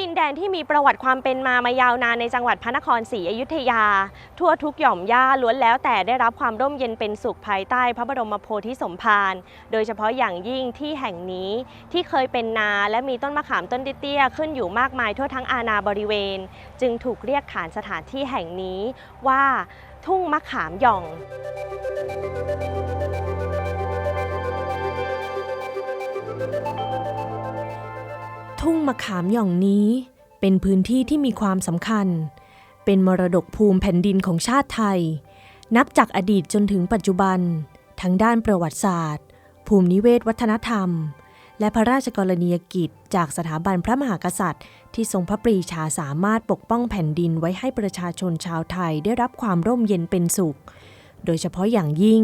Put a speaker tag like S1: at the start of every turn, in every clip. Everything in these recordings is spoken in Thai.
S1: ดินแดนที่มีประวัติความเป็นมามายาวนานในจังหวัดพระนครศรีอยุธยา ทั่วทุกหย่อมย่าล้วนแล้วแต่ได้รับความร่มเย็นเป็นสุขภายใต้พระบรมโพธิสมภารโดยเฉพาะอย่างยิ่งที่แห่งนี้ที่เคยเป็นนาและมีต้นมะขามต้นเตี้ยขึ้นอยู่มากมายทั่วทั้งอาณาบริเวณ จึงถูกเรียกขานสถานที่แห่งนี้ว่าทุ่งมะขามหย่อง
S2: ทุ่งมะขามหย่องนี้ เป็นพื้นที่ที่มีความสำคัญ เป็นมรดกภูมิแผ่นดินของชาติไทย นับจากอดีตจนถึงปัจจุบัน ทั้งด้านประวัติศาสตร์ ภูมินิเวศวัฒนธรรม และพระราชกรณียกิจ จากสถาบันพระมหากษัตริย์ ที่ทรงพระปรีชาสามารถปกป้องแผ่นดินไว้ให้ประชาชนชาวไทยได้รับความร่มเย็นเป็นสุข โดยเฉพาะอย่างยิ่ง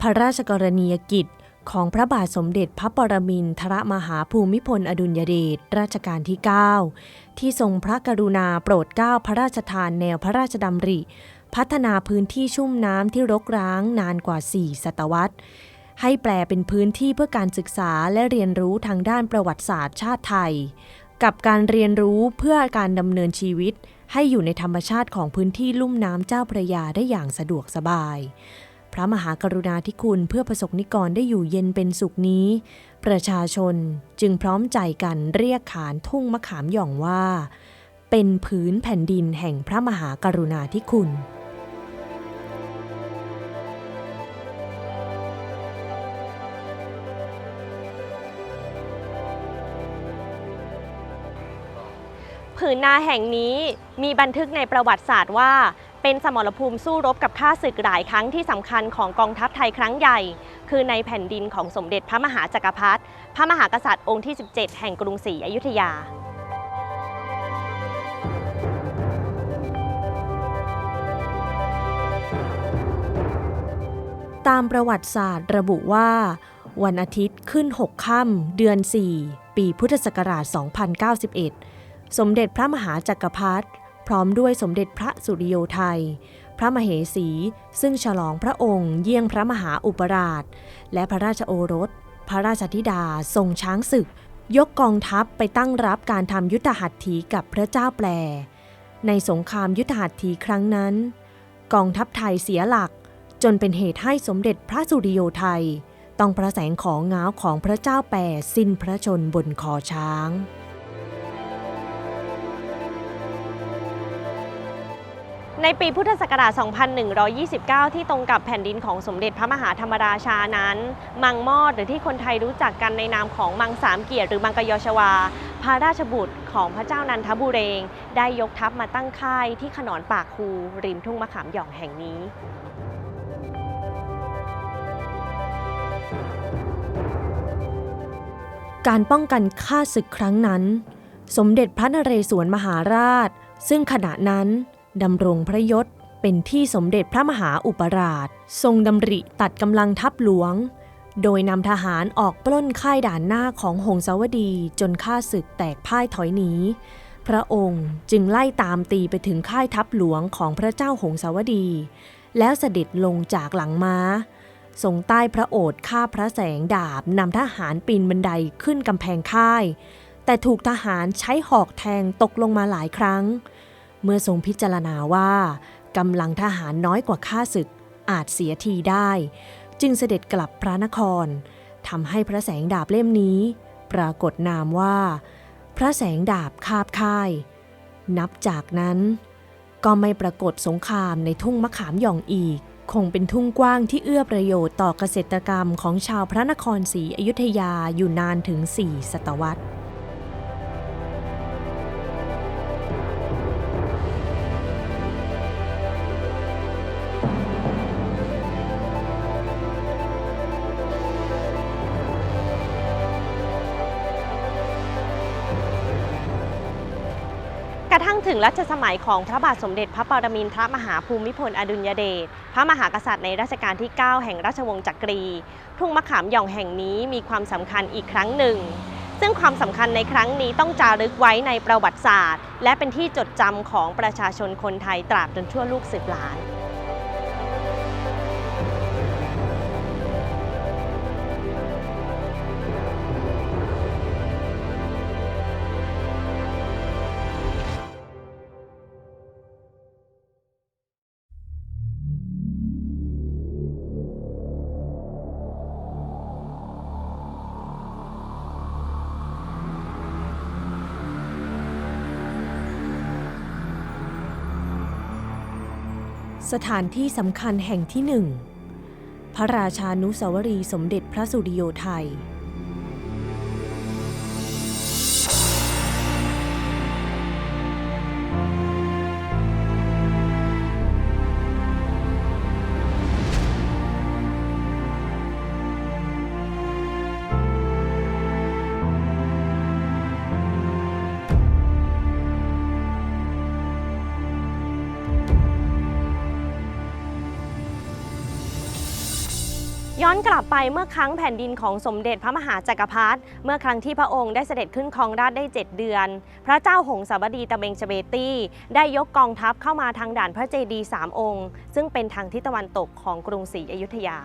S2: พระราชกรณียกิจ ของพระบาทสมเด็จพระปรมินทรมหาภูมิพลอดุลยเดชรัชกาลที่ 9 ที่ทรงพระกรุณาโปรดเกล้าพระราชทานแนวพระราชดำริ พัฒนาพื้นที่ชุ่มน้ำที่รกร้างนานกว่า 4 ศตวรรษ ให้แปลเป็นพื้นที่เพื่อการศึกษาและเรียนรู้ทางด้านประวัติศาสตร์ชาติไทย กับการเรียนรู้เพื่อการดำเนินชีวิต ให้อยู่ในธรรมชาติของพื้นที่ลุ่มน้ำเจ้าพระยาได้อย่างสะดวกสบาย พระมหากรุณาธิคุณเพื่อประสบนิกรได้อยู่เย็นเป็นสุขนี้ ประชาชนจึงพร้อมใจกันเรียกขานทุ่งมะขามหย่องว่า เป็นผืนแผ่นดินแห่งพระมหากรุณาธิคุณ
S1: ผืนนาแห่งนี้มีบันทึกในประวัติศาสตร์ว่า เป็นสมรภูมิสู้รบกับข้าศึกหลายครั้งที่สำคัญของกองทัพไทยครั้งใหญ่ คือในแผ่นดินของสมเด็จพระมหาจักรพรรดิพระมหากษัตริย์องค์ที่ 17 แห่งกรุงศรีอยุธยา
S2: ตามประวัติศาสตร์ระบุว่า วันอาทิตย์ขึ้น 6 ค่ำเดือน 4 ปีพุทธศักราช 2091 สมเด็จพระมหาจักรพรรดิ พร้อมด้วยสมเด็จพระสุริโยไทย พระมเหสี ซึ่งฉลองพระองค์เยี่ยงพระมหาอุปราช และพระราชโอรส พระราชธิดา ทรงช้างศึก ยกกองทัพไปตั้งรับการทำยุทธหัตถีกับพระเจ้าแปล ในสงครามยุทธหัตถีครั้งนั้น กองทัพไทยเสียหลัก จนเป็นเหตุให้สมเด็จพระสุริโยไทยต้องประแสงของง้าของพระเจ้าแปรสิ้นพระชนบนคอช้าง
S1: ในปีพุทธศักราช 2129 ที่ตรงกับแผ่นดินของสมเด็จพระมหาธรรมราชานั้น มังมอดหรือที่คนไทยรู้จักกันในนามของมังสามเกียรติหรือมังกรยชวา พระราชบุตรของพระเจ้านันทบุเรง ได้ยกทัพมาตั้งค่ายที่ขนอนปากคูริมทุ่งมะขามหย่องแห่งนี้
S2: การป้องกันฆ่าศึกครั้งนั้น สมเด็จพระนเรศวรมหาราช ซึ่งขณะนั้น ดำรงพระยศเป็นที่สมเด็จพระมหาอุปราช ทรงดำริตัดกำลังทัพหลวง โดยนำทหารออกปล้นค่ายด่านหน้าของหงสาวดีจนฆ่าศึกแตกพ่ายถอยหนีพระองค์จึงไล่ตามตีไปถึงค่ายทัพหลวงของพระเจ้าหงสาวดี แล้วเสด็จลงจากหลังม้าทรงใต้พระโอษฐ์ฆ่าพระแสงดาบนำทหารปีนบันไดขึ้นกำแพงค่าย แต่ถูกทหารใช้หอกแทงตกลงมาหลายครั้ง เมื่อทรงพิจารณาว่ากำลังทหารน้อยกว่าข้าศึกอาจเสียทีได้ จึงเสด็จกลับพระนครทำให้พระแสงดาบเล่มนี้ ปรากฏนามว่า พระแสงดาบคาบค่าย นับจากนั้น ก็ไม่ปรากฏสงครามในทุ่งมะขามหย่องอีก คงเป็นทุ่งกว้างที่เอื้อประโยชน์ต่อเกษตรกรรมของชาวพระนครศรีอยุธยาอยู่นานถึง 4 ศตวรรษ
S1: ถึงรัชสมัยของพระบาทสมเด็จพระปรมินทรมหาภูมิพลอดุลยเดช พระมหากษัตริย์ในรัชกาลที่ 9 แห่งราชวงศ์จักรี ทุ่งมะขามหย่องแห่งนี้มีความสำคัญอีกครั้งหนึ่ง ซึ่งความสำคัญในครั้งนี้ต้องจารึกไว้ในประวัติศาสตร์ และเป็นที่จดจำของประชาชนคนไทยตราบจนชั่วลูกสืบหลาน
S2: สถานที่สำคัญแห่งที่หนึ่ง พระราชานุสาวรีสมเด็จพระสุริโยไทย
S1: ย้อนกลับไปเมื่อครั้งแผ่นดินของสมเด็จพระมหาจักรพรรดิเมื่อครั้งที่พระองค์ได้เสด็จขึ้นครองราชได้ 7 เดือน พระเจ้าหงสาวดีตะเบงเฉเบตี้ ได้ยกกองทัพเข้ามาทางด่านพระเจดีย์สามองค์ ซึ่งเป็นทางทิศตะวันตกของกรุงศรีอยุธยา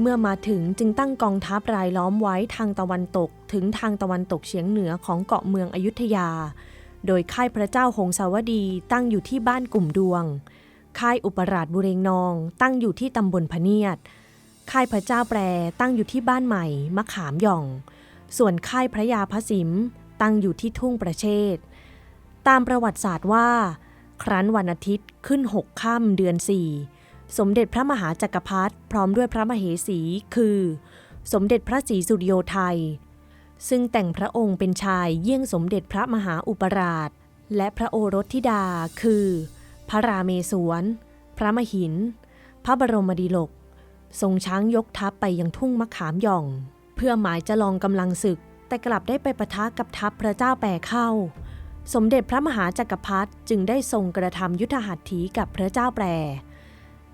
S2: เมื่อมาถึงจึงตั้งกองทัพรายล้อมไว้ทางตะวันตกถึงทางตะวันตกเฉียงเหนือของเกาะเมืองอยุธยา โดยค่ายพระเจ้าหงสาวดีตั้งอยู่ที่บ้านกลุ่มดวง ค่ายอุปราชบุเรงนอง ตั้งอยู่ที่ตำบลพเนียด ค่ายพระเจ้าแปรตั้งอยู่ที่บ้านใหม่ มะขามหย่อง ส่วนค่ายพระยาพระสิม ตั้งอยู่ที่ทุ่งประเชษ ตามประวัติศาสตร์ว่า ครั้นวันอาทิตย์ขึ้นหกค่ำเดือนสี่สมเด็จพระมหาจักรพรรดิพร้อมด้วยพระมเหสีคือ สมเด็จพระศรีสุริโยไทย ซึ่งแต่งพระองค์เป็นชายเยี่ยงสมเด็จพระมหาอุปราช และพระโอรสธิดาคือ พระราเมศวร พระมหิน พระบรมดิลก ทรงช้างยกทัพไปยังทุ่งมะขามหย่อง เพื่อหมายจะลองกำลังศึก แต่กลับได้ไปประทะกับทัพพระเจ้าแปรเข้า สมเด็จพระมหาจักรพรรดิจึงได้ทรงกระทำยุทธหัตถีกับพระเจ้าแปร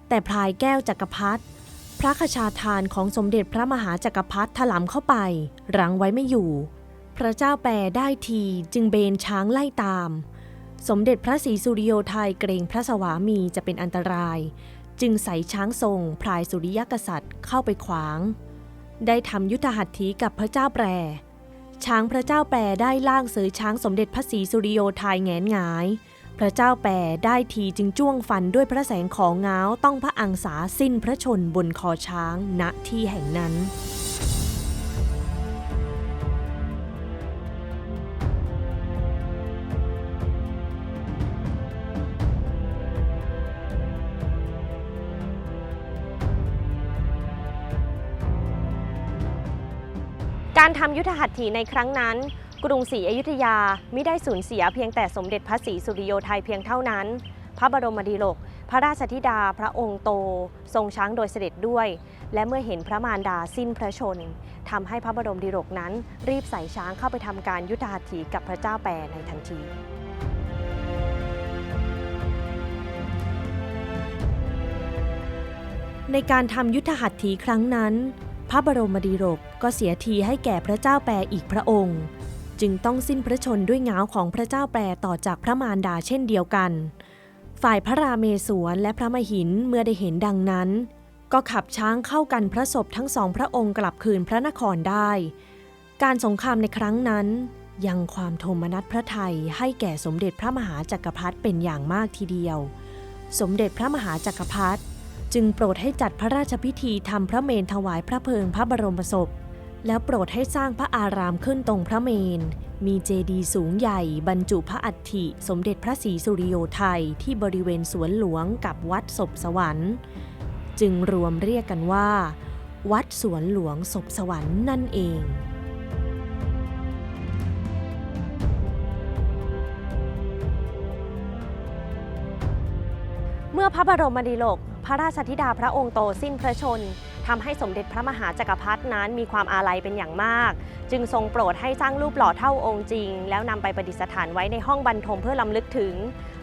S2: แต่พลายแก้วจักรพรรดิ พระคชาทานของสมเด็จพระมหาจักรพรรดิถลำเข้าไป รั้งไว้ไม่อยู่ พระเจ้าแปรได้ทีจึงเบนช้างไล่ตาม สมเด็จพระศรีสุริโยไทยเกรงพระสวามีจะเป็นอันตราย จึงใส่ช้างทรงพลายสุริยกษัตริย์เข้าไปขวาง ได้ทำยุทธหัตถีกับพระเจ้าแปร ช้างพระเจ้าแปรได้ล่างเสยช้างสมเด็จพระศรีสุริโยไทยแงนหงาย พระเจ้าแปรได้ทีจึงจ้วงฟันด้วยพระแสงของเงาต้องพระอังสาสิ้นพระชนบนคอช้างณที่แห่งนั้น
S1: การทำยุทธหัตถีในครั้งนั้น กรุงศรีอยุธยาไม่ได้สูญเสียเพียงแต่สมเด็จพระศรีสุริโยไทยเพียงเท่านั้น พระบรมดีโลก พระราชธิดาพระองค์โต ทรงช้างโดยเสด็จด้วย และเมื่อเห็นพระมารดาสิ้นพระชนทำให้พระบรมดีโลกนั้น รีบใส่ช้างเข้าไปทำการยุทธหัตถีกับพระเจ้าแปรในทันที
S2: ในการทำยุทธหัตถีครั้งนั้น พระบรมดีโรกก็เสียทีให้แก่พระเจ้าแปรอีกพระองค์ จึงต้องสิ้นพระชนด้วยเงาของพระเจ้าแปรต่อจากพระมารดาเช่นเดียวกัน ฝ่ายพระราเมศวรและพระมหินเมื่อได้เห็นดังนั้น ก็ขับช้างเข้ากันพระศพทั้งสองพระองค์กลับคืนพระนครได้ การสงครามในครั้งนั้น ยังความโทมนัสพระไทยให้แก่สมเด็จพระมหาจักรพรรดิเป็นอย่างมากทีเดียว สมเด็จพระมหาจักรพรรดิจึงโปรดให้จัดพระราชพิธีทำพระเมนถวายพระเพลิงพระบรมศพ แล้วโปรดให้สร้างพระอารามขึ้นตรงพระเมน มีเจดีย์สูงใหญ่ บรรจุพระอัฐิ สมเด็จพระศรีสุริโยไทยที่บริเวณสวนหลวงกับวัดศพสวรรค์ จึงรวมเรียกกันว่า วัดสวนหลวงศพสวรรค์นั่นเอง
S1: เมื่อพระบรมดีโลกพระราชธิดาพระองค์โตสิ้นพระชน ทำให้สมเด็จพระมหาจักรพรรดินั้นมีความอาลัยเป็นอย่างมาก จึงทรงโปรดให้สร้างรูปหล่อเท่าองค์จริง แล้วนำไปประดิษฐานไว้ในห้องบรรทมเพื่อลำลึกถึง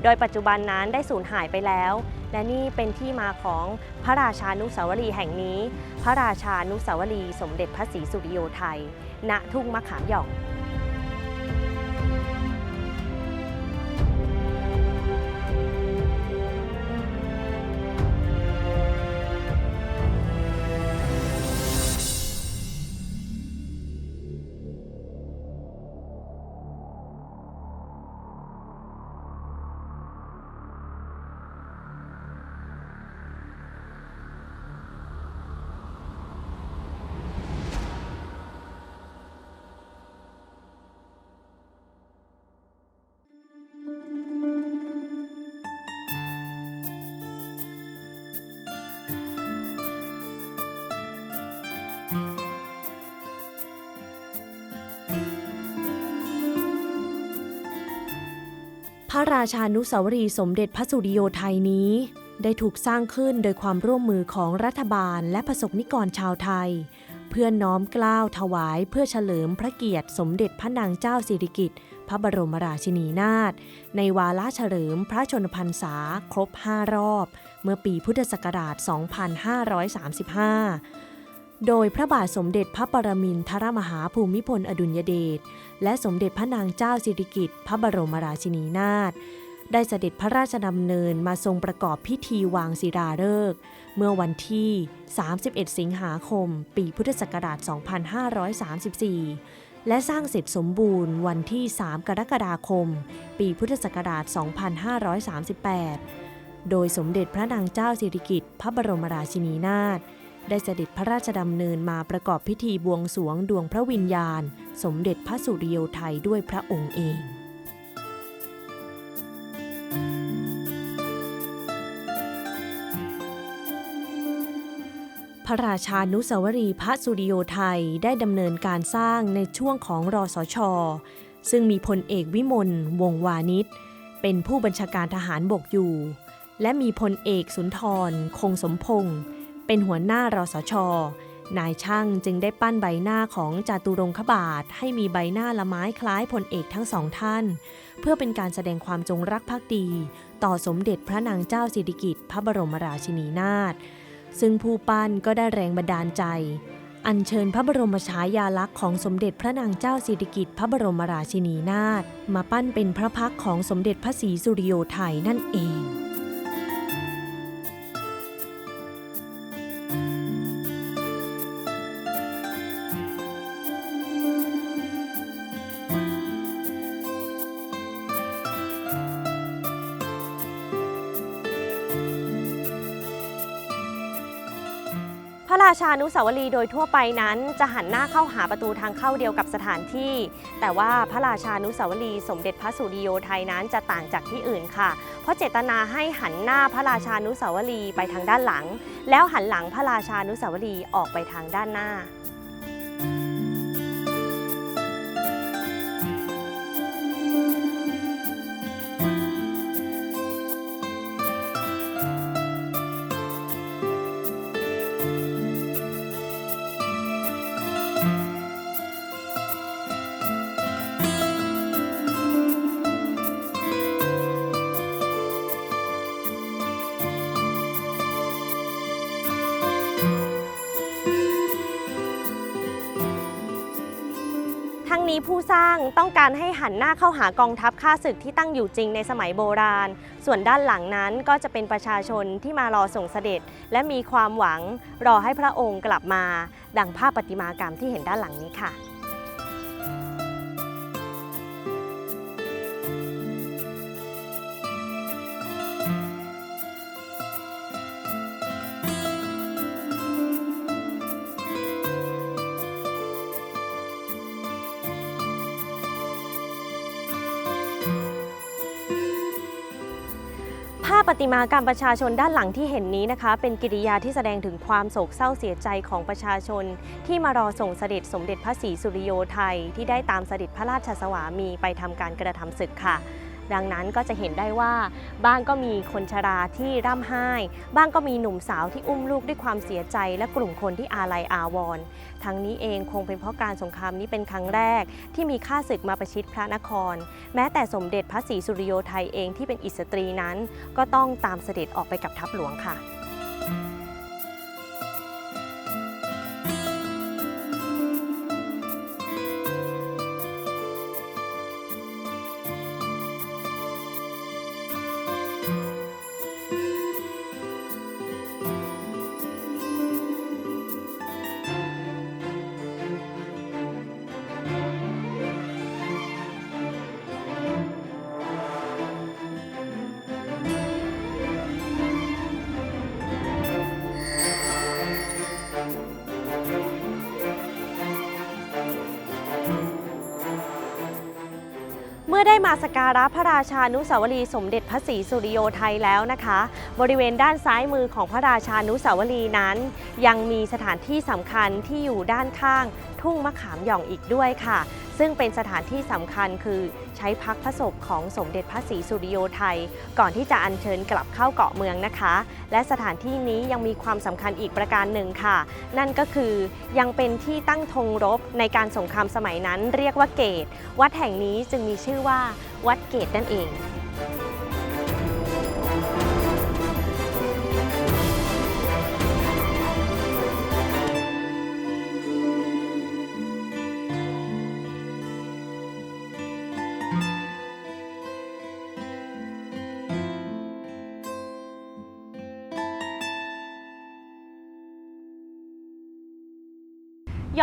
S1: โดยปัจจุบันนั้นได้สูญหายไปแล้ว และนี่เป็นที่มาของพระราชานุสาวรีแห่งนี้ พระราชานุสาวรีสมเด็จพระศรีสุริโยไทย ณทุ่งมะขามหย่อง
S2: ระราชานุสาวรีย์สมเด็จพระสุริโยไทยนี้ ได้ถูกสร้างขึ้นโดยความร่วมมือของรัฐบาลและประสบนิกรชาวไทย เพื่อน้อมกล้าวถวายเพื่อเฉลิมพระเกียรติสมเด็จพระนางเจ้าสิริกิติ์พระบรมราชินีนาถในวาระเฉลิมพระชนมพรรษาครบ 5 รอบ เมื่อปีพุทธศักราช 2535 โดยพระบาทสมเด็จพระปรมินทรมหาภูมิพลอดุลยเดชและสมเด็จพระนางเจ้าสิริกิติ์พระบรมราชินีนาถได้เสด็จพระราชดำเนินมาทรงประกอบพิธีวางศิลาฤกษ์เมื่อวันที่ 31 สิงหาคม ปีพุทธศักราช 2534 และสร้างเสร็จสมบูรณ์วันที่ 3 กรกฎาคม ปีพุทธศักราช 2538 โดยสมเด็จพระนางเจ้าสิริกิติ์พระบรมราชินีนาถ ได้เสด็จพระราชดำเนินมาประกอบพิธีบวงสวงดวงพระวิญญาณ สมเด็จพระสุริโยไทยด้วยพระองค์เองพระราชานุสาวรีย์พระสุริโยไทยได้ดำเนินการสร้างในช่วงของรอสช ซึ่งมีพลเอกวิมลวงวานิชเป็นผู้บัญชาการทหารบกอยู่ และมีพลเอกสุนทร คงสมพงศ์ เป็นหัวหน้ารอสช นายช่างจึงได้ปั้นใบหน้าของจาตุรงคบาท ให้มีใบหน้าละไม้คล้ายพลเอกทั้งสองท่าน เพื่อเป็นการแสดงความจงรักภักดี ต่อสมเด็จพระนางเจ้าสิริกิติ์พระบรมราชินีนาถซึ่งผู้ปั้นก็ได้แรงบันดาลใจ อัญเชิญพระบรมฉายาลักษณ์ของสมเด็จพระนางเจ้าสิริกิติ์พระบรมราชินีนาถมาปั้นเป็นพระพักของสมเด็จพระศรีสุริโยไทยนั่นเอง
S1: ระราชานุสาวรีย์โดยทั่วไปนั้น จะหันหน้าเข้าหาประตูทางเข้าเดียวกับสถานที่ แต่ว่าพระราชานุสาวรีย์สมเด็จพระสุริโยไทยนั้นจะต่างจากที่อื่นค่ะ เพราะเจตนาให้หันหน้าพระราชานุสาวรีย์ไปทางด้านหลัง แล้วหันหลังพระราชานุสาวรีย์ออกไปทางด้านหน้า นี้ผู้สร้างต้องการให้หันหน้าเข้าหากองทัพข้าศึกที่ตั้งอยู่จริงในสมัยโบราณ ส่วนด้านหลังนั้นก็จะเป็นประชาชนที่มารอส่งเสด็จ และมีความหวังรอให้พระองค์กลับมา ดังภาพปฏิมากรรมที่เห็นด้านหลังนี้ค่ะ ปฏิมากรรมประชาชนด้านหลังที่เห็นนี้นะคะ เป็นกิริยาที่แสดงถึงความโศกเศร้าเสียใจของประชาชน ที่มารอส่งเสด็จสมเด็จพระศรีสุริโยไทยที่ได้ตามเสด็จพระราชสวามีไปทำการกระทำศึกค่ะ ดังนั้นก็จะเห็นได้ว่าบ้างก็มีคนชราที่ร่ำไห้ บ้างก็มีหนุ่มสาวที่อุ้มลูกด้วยความเสียใจ และกลุ่มคนที่อาลัยอาวรณ์ทั้งนี้เองคงเป็นเพราะการสงครามนี้เป็นครั้งแรก ที่มีข้าศึกมาประชิดพระนคร แม้แต่สมเด็จพระศรีสุริโยไทยเองที่เป็นอิสตรีนั้น ก็ต้องตามเสด็จออกไปกับทัพหลวงค่ะ สการะพระราชานุสาวรีย์สมเด็จพระศรีสุริโยไทยแล้วนะคะ บริเวณด้านซ้ายมือของพระราชานุสาวรีย์นั้น ยังมีสถานที่สำคัญที่อยู่ด้านข้างทุ่งมะขามหย่องอีกด้วยค่ะ ซึ่งเป็นสถานที่สำคัญคือใช้พักพระศพของสมเด็จพระศรีสุริโยไทย ก่อนที่จะอัญเชิญกลับเข้าเกาะเมืองนะคะ และสถานที่นี้ยังมีความสำคัญอีกประการหนึ่งค่ะ นั่นก็คือยังเป็นที่ตั้งธงรบในการสงครามสมัยนั้นเรียกว่าเกต วัดแห่งนี้จึงมีชื่อว่าวัดเกตนั่นเอง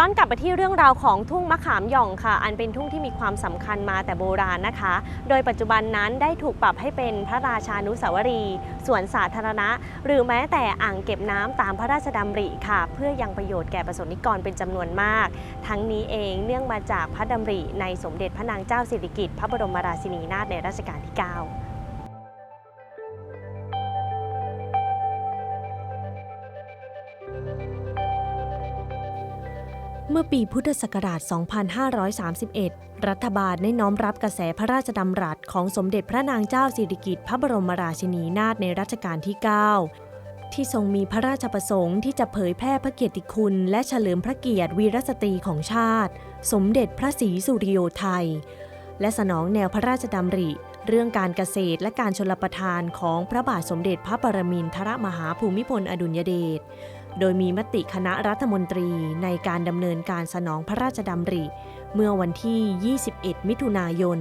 S1: ย้อนกลับไปที่เรื่องราวของทุ่งมะขามหย่องค่ะ อันเป็นทุ่งที่มีความสำคัญมาแต่โบราณนะคะ โดยปัจจุบันนั้นได้ถูกปรับให้เป็นพระราชานุสาวรีย์สวนสาธารณะ หรือแม้แต่อ่างเก็บน้ำตามพระราชดำริค่ะ เพื่อยังประโยชน์แก่ประสบนิกรเป็นจำนวนมาก ทั้งนี้เองเนื่องมาจากพระดำริในสมเด็จพระนางเจ้าสิริกิติ์พระบรมราชินีนาถในรัชกาลที่ 9
S2: เมื่อปีพุทธศักราช 2531 รัฐบาลได้น้อมรับกระแสพระราชดำรัสของสมเด็จพระนางเจ้าสิริกิติ์พระบรมราชินีนาถในรัชกาลที่ 9 ที่ทรงมีพระราชประสงค์ที่จะเผยแพร่พระเกียรติคุณ และเฉลิมพระเกียรติวีรสตรีของชาติ สมเด็จพระศรีสุริโยไทย และสนองแนวพระราชดำริ เรื่องการเกษตรและการชลประทานของพระบาทสมเด็จพระปรมินทรมหาภูมิพลอดุลยเดช โดยมีมติคณะรัฐมนตรีในการดำเนินการสนองพระราชดำริ เมื่อวันที่ 21 มิถุนายน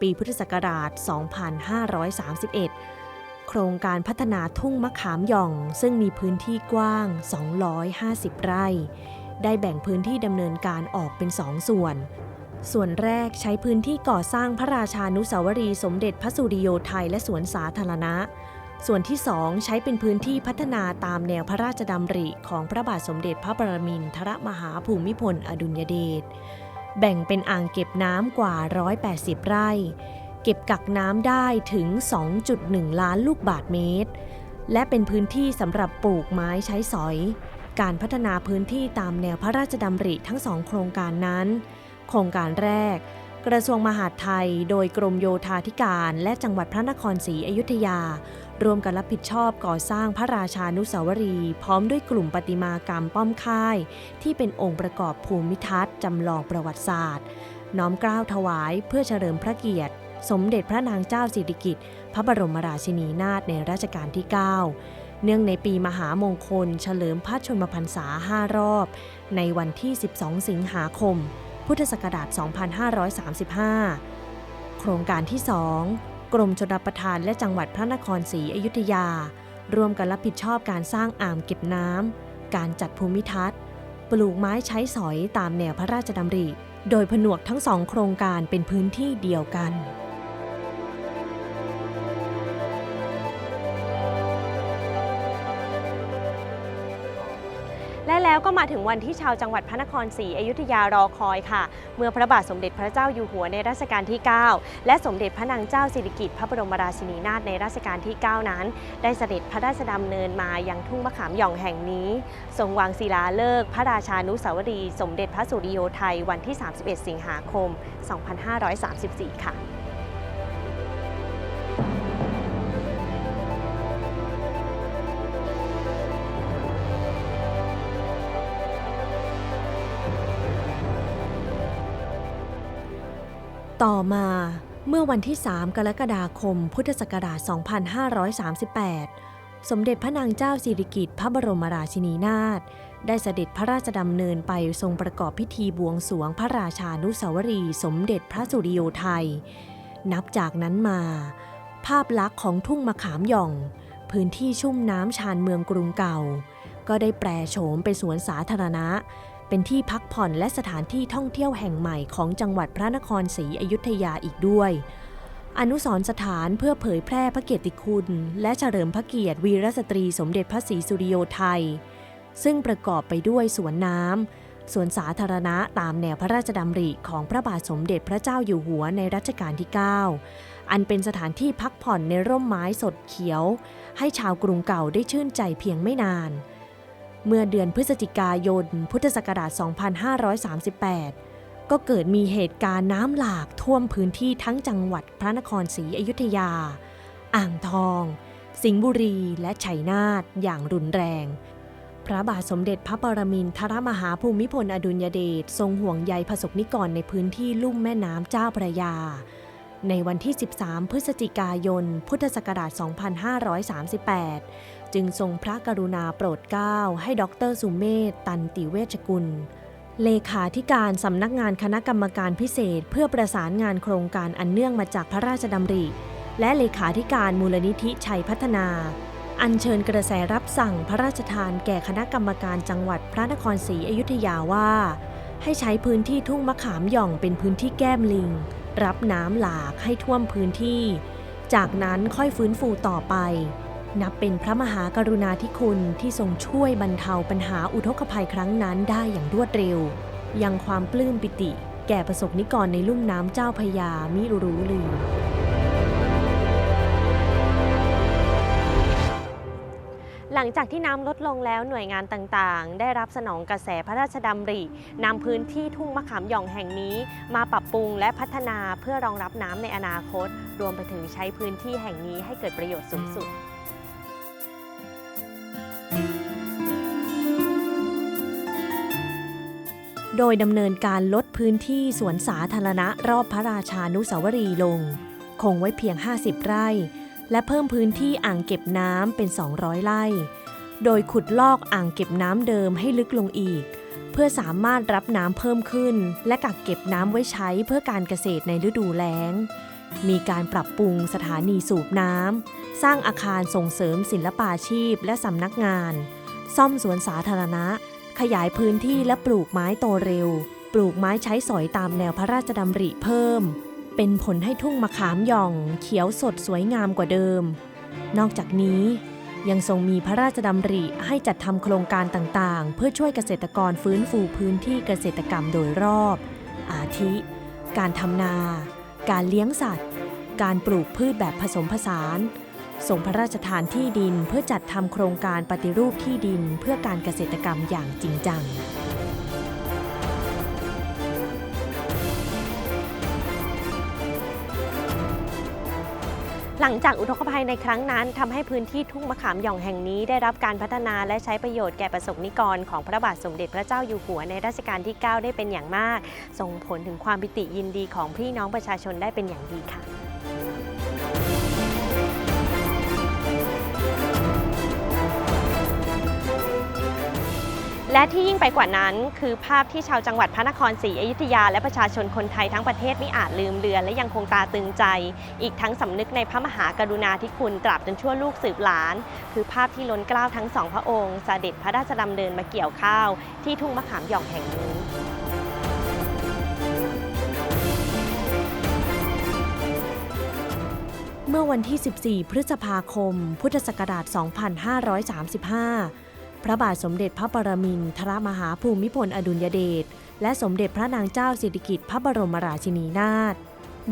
S2: ปีพุทธศักราช 2531โครงการพัฒนาทุ่งมะขามหย่อง ซึ่งมีพื้นที่กว้าง 250 ไร่ ได้แบ่งพื้นที่ดำเนินการออกเป็นสองส่วน ส่วนแรกใช้พื้นที่ก่อสร้างพระราชานุสาวรีย์สมเด็จพระสุริโยไทยและสวนสาธารณะ ส่วนที่2ใช้เป็นพื้นที่พัฒนาตามแนวพระราชดำริของพระบาทสมเด็จพระปรมินทรมหาภูมิพลอดุลยเดช แบ่งเป็นอ่างเก็บน้ำกว่า 180 ไร่ เก็บกักน้ำได้ถึง 2.1 ล้านลูกบาทเมตร และเป็นพื้นที่สำหรับปลูกไม้ใช้สอย การพัฒนาพื้นที่ตามแนวพระราชดำริทั้งสองโครงการนั้น โครงการแรก กระทรวงมหาดไทย โดยกรมโยธาธิการ และจังหวัดพระนครศรีอยุธยา ร่วมกันรับผิดชอบก่อสร้างพระราชานุสาวรีย์พร้อมด้วยกลุ่มประติมากรรมป้อมค่าย ที่เป็นองค์ประกอบภูมิทัศน์จำลองประวัติศาสตร์ น้อมกล้าวถวายเพื่อเฉลิมพระเกียรติ สมเด็จพระนางเจ้าสิริกิติ์พระบรมราชินีนาถในรัชกาลที่ 9 เนื่องในปีมหามงคล เฉลิมพระชนมพรรษา 5 รอบ ในวันที่ 12 สิงหาคม พุทธศักราช 2535 โครงการที่ 2 กรมชลประทานและจังหวัดพระนครศรีอยุธยา ร่วมกันรับผิดชอบการสร้างอ่างเก็บน้ำ การจัดภูมิทัศน์ ปลูกไม้ใช้สอยตามแนวพระราชดำริ โดยผนวกทั้งสองโครงการเป็นพื้นที่เดียวกัน
S1: แล้วก็มาถึงวันที่ชาวจังหวัดพระนครศรีอยุธยารอคอยค่ะ เมื่อพระบาทสมเด็จพระเจ้าอยู่หัวในรัชกาลที่ 9 และสมเด็จพระนางเจ้าสิริกิติ์พระบรมราชินีนาถในรัชกาลที่ 9 นั้น ได้เสด็จพระราชดำเนินมายังทุ่งมะขามหย่องแห่งนี้ ทรงวางศิลาฤกษ์พระราชานุสาวรีย์สมเด็จพระสุริโยไทยวันที่ 31 สิงหาคม 2534 ค่ะ
S2: ต่อมาเมื่อวันที่ 3 กรกฎาคม พุทธศักราช 2538 สมเด็จพระนางเจ้าสิริกิติ์พระบรมราชินีนาถได้เสด็จพระราชดำเนินไปทรงประกอบพิธีบวงสรวงพระราชานุสาวรี สมเด็จพระสุริโยไทย นับจากนั้นมา ภาพลักษณ์ของทุ่งมะขามหย่อง พื้นที่ชุ่มน้ำชานเมืองกรุงเก่า ก็ได้แปรโฉมเป็นสวนสาธารณะ เป็นที่พักผ่อนและสถานที่ท่องเที่ยวแห่งใหม่ของจังหวัดพระนครศรีอยุธยาอีกด้วย อนุสรสถานเพื่อเผยแพร่พระเกียรติคุณ และเฉลิมพระเกียรติวีรสตรีสมเด็จพระศรีสุริโยไทย ซึ่งประกอบไปด้วยสวนน้ำสวนสาธารณะตามแนวพระราชดำริของพระบาทสมเด็จพระเจ้าอยู่หัวในรัชกาลที่ 9 อันเป็นสถานที่พักผ่อนในร่มไม้สดเขียว ให้ชาวกรุงเก่าได้ชื่นใจเพียงไม่นาน เมื่อเดือนพฤศจิกายน พุทธศักราช 2538 ก็เกิดมีเหตุการณ์น้ำหลากท่วมพื้นที่ทั้งจังหวัดพระนครศรีอยุธยา อ่างทอง สิงห์บุรีและชัยนาทอย่างรุนแรง พระบาทสมเด็จพระปรมินทรมหาภูมิพลอดุลยเดชทรงห่วงใยผสกนิกรในพื้นที่ลุ่มแม่น้ำเจ้าพระยา ในวันที่ 13 พฤศจิกายน พุทธศักราช 2538 จึงทรงพระกรุณาโปรดเกล้าให้ดรสุเมธตันติเวชกุล เลขาธิการสำนักงานคณะกรรมการพิเศษ เพื่อประสานงานโครงการอันเนื่องมาจากพระราชดำริ และเลขาธิการมูลนิธิชัยพัฒนา อัญเชิญกระแสรับสั่งพระราชทานแก่คณะกรรมการจังหวัดพระนครศรีอยุธยาว่า ให้ใช้พื้นที่ทุ่งมะขามหย่องเป็นพื้นที่แก้มลิง รับน้ำหลากให้ท่วมพื้นที่ จากนั้นค่อยฟื้นฟูต่อไป นับเป็นพระมหากรุณาธิคุณที่ทรงช่วยบรรเทาปัญหาอุทกภัยครั้งนั้นได้อย่างรวดเร็ว ยังความปลื้มปิติ แก่ประสบนิกรในลุ่มน้ำเจ้าพยามิรู้ลืม
S1: หลังจากที่น้ำลดลงแล้วหน่วยงานต่างๆ ได้รับสนองกระแสพระราชดำรินำพื้นที่ทุ่งมะขามหย่องแห่งนี้ มาปรับปรุงและพัฒนาเพื่อรองรับน้ำในอนาคต รวมไปถึงใช้พื้นที่แห่งนี้ให้เกิดประโยชน์สูงสุด
S2: โดยดำเนินการลดพื้นที่สวนสาธารณะรอบพระราชานุสาวรีลง คงไว้เพียง 50 ไร่ และเพิ่มพื้นที่อ่างเก็บน้ำเป็น 200 ไร่ โดยขุดลอกอ่างเก็บน้ำเดิมให้ลึกลงอีก เพื่อสามารถรับน้ำเพิ่มขึ้น และกักเก็บน้ำไว้ใช้เพื่อการเกษตรในฤดูแล้ง มีการปรับปรุงสถานีสูบน้ำสร้างอาคารส่งเสริมศิลปาชีพและสำนักงาน ซ่อมสวนสาธารณะ ขยายพื้นที่และปลูกไม้โตเร็ว ปลูกไม้ใช้สอยตามแนวพระราชดำริเพิ่ม เป็นผลให้ทุ่งมะขามหย่อง เขียวสดสวยงามกว่าเดิม นอกจากนี้ยังทรงมีพระราชดำริให้จัดทำโครงการต่างๆ เพื่อช่วยเกษตรกรฟื้นฟูพื้นที่เกษตรกรรมโดยรอบ อาทิ การทำนา การเลี้ยงสัตว์ การปลูกพืชแบบผสมผสาน ส่งพระราชทานที่ดินเพื่อจัดทำโครงการปฏิรูปที่ดินเพื่อการเกษตรกรรมอย่างจริงจัง
S1: หลังจากอุทกภัยในครั้งนั้นทำให้พื้นที่ทุ่งมะขามหย่องแห่งนี้ได้รับการพัฒนาและใช้ประโยชน์แก่ประสบนิกรของพระบาทสมเด็จพระเจ้าอยู่หัวในรัชกาลที่ 9 ได้เป็นอย่างมาก ส่งผลถึงความปิติยินดีของพี่น้องประชาชนได้เป็นอย่างดีค่ะ และที่ยิ่งไปกว่านั้น คือภาพที่ชาวจังหวัดพระนครศรีอยุธยา และประชาชนคนไทยทั้งประเทศไม่อาจลืมเลือนและยังคงตาตึงใจ อีกทั้งสำนึกในพระมหากรุณาธิคุณตราบจนชั่วลูกสืบหลาน คือภาพที่ล้นเกล้าทั้งสองพระองค์สเสด็จพระราชดำเนินมาเกี่ยวข้าว ที่ทุ่งมะขามหย่องแห่งนี้
S2: เมื่อวันที่ 14 พฤษภาคม พุทธศักราช 2535 พระบาทสมเด็จพระปรมินทรมหาภูมิพลอดุลยเดชและสมเด็จพระนางเจ้าสิริกิติ์พระบรมราชินีนาถ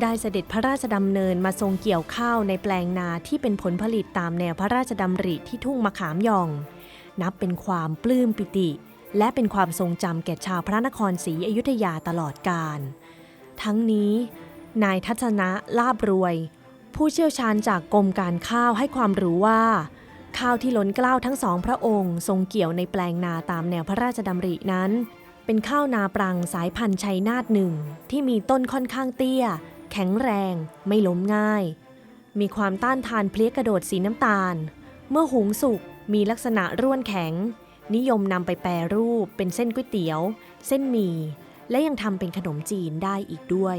S2: ได้เสด็จพระราชดำเนินมาทรงเกี่ยวข้าวในแปลงนาที่เป็นผลผลิตตามแนวพระราชดำริที่ทุ่งมะขามย่อง นับเป็นความปลื้มปิติ และเป็นความทรงจำแก่ชาวพระนครศรีอยุธยาตลอดกาลทั้งนี้ นายทัศนะลาบรวย ผู้เชี่ยวชาญจากกรมการข้าวให้ความรู้ว่า ข้าวที่ล้นเกล้าทั้งสองพระองค์ ทรงเกี่ยวในแปลงนาตามแนวพระราชดำรินั้น เป็นข้าวนาปรังสายพันธุ์ชัยนาทหนึ่ง ที่มีต้นค่อนข้างเตี้ย แข็งแรง ไม่ล้มง่าย มีความต้านทานเพลี้ยกระโดดสีน้ำตาล เมื่อหุงสุกมีลักษณะร่วนแข็ง นิยมนำไปแปรรูปเป็นเส้นก๋วยเตี๋ยว เส้นหมี่และยังทำเป็นขนมจีนได้อีกด้วย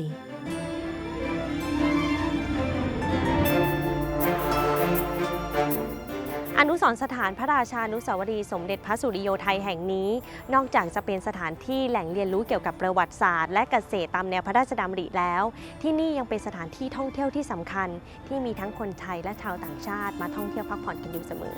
S1: นุสรสถานพระราชานุสาวรีสมเด็จพระสุริโยไทยแห่งนี้ นอกจากจะเป็นสถานที่แหล่งเรียนรู้เกี่ยวกับประวัติศาสตร์และเกษตรตามแนวพระราชดำริแล้ว ที่นี่ยังเป็นสถานที่ท่องเที่ยวที่สำคัญ ที่มีทั้งคนไทยและชาวต่างชาติมาท่องเที่ยวพักผ่อนกันอยู่เสมอ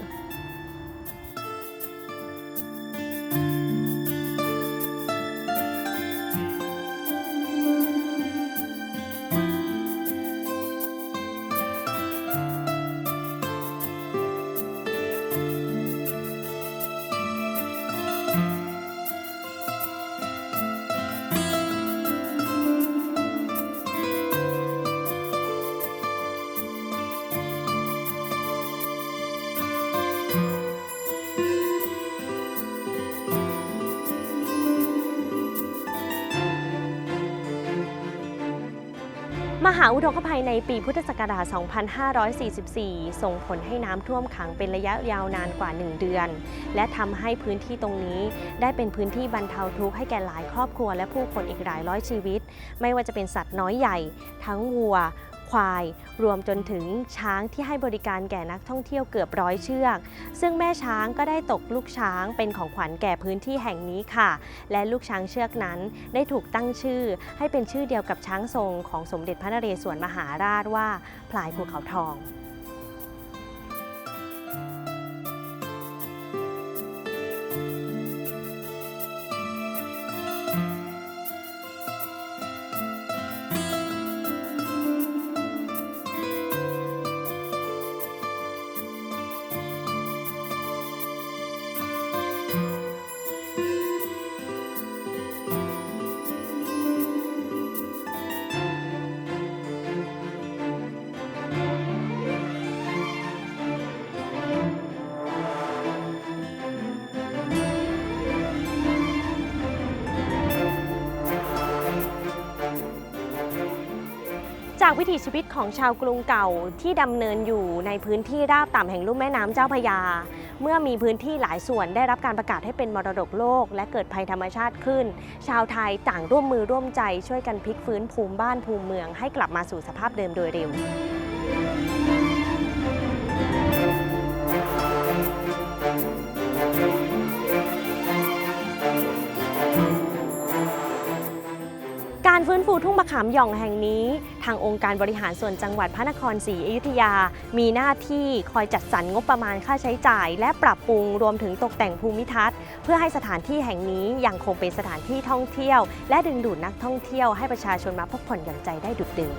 S1: มหาอุทกภัยในปีพุทธศักราช 2544 ส่งผลให้น้ำท่วมขังเป็นระยะยาวนานกว่า 1 เดือน และทำให้พื้นที่ตรงนี้ ได้เป็นพื้นที่บรรเทาทุกข์ให้แก่หลายครอบครัวและผู้คนอีกหลายร้อยชีวิต ไม่ว่าจะเป็นสัตว์น้อยใหญ่ ทั้งวัว ควาย รวมจนถึงช้างที่ให้บริการแก่นักท่องเที่ยวเกือบร้อยเชือก ซึ่งแม่ช้างก็ได้ตกลูกช้างเป็นของขวัญแก่พื้นที่แห่งนี้ค่ะ และลูกช้างเชือกนั้นได้ถูกตั้งชื่อ ให้เป็นชื่อเดียวกับช้างทรงของสมเด็จพระนเรศวรมหาราชว่าพลายภูเขาทอง วิถีชีวิตของชาวกรุงเก่าที่ดำเนินอยู่ในพื้นที่ราบต่ำแห่งลุ่มแม่น้ำเจ้าพยา เมื่อมีพื้นที่หลายส่วนได้รับการประกาศให้เป็นมรดกโลก และเกิดภัยธรรมชาติขึ้น ชาวไทยต่างร่วมมือร่วมใจช่วยกันพลิกฟื้นภูมิบ้านภูมิเมืองให้กลับมาสู่สภาพเดิมโดยเร็ว ทุ่งมะขามหย่องแห่งนี้ ทางองค์การบริหารส่วนจังหวัดพระนครศรีอยุธยา มีหน้าที่คอยจัดสรรงบประมาณค่าใช้จ่าย และปรับปรุงรวมถึงตกแต่งภูมิทัศน์ เพื่อให้สถานที่แห่งนี้ยังคงเป็นสถานที่ท่องเที่ยว และดึงดูดนักท่องเที่ยวให้ประชาชนมาพักผ่อนหย่อนใจได้ดุดดื่ม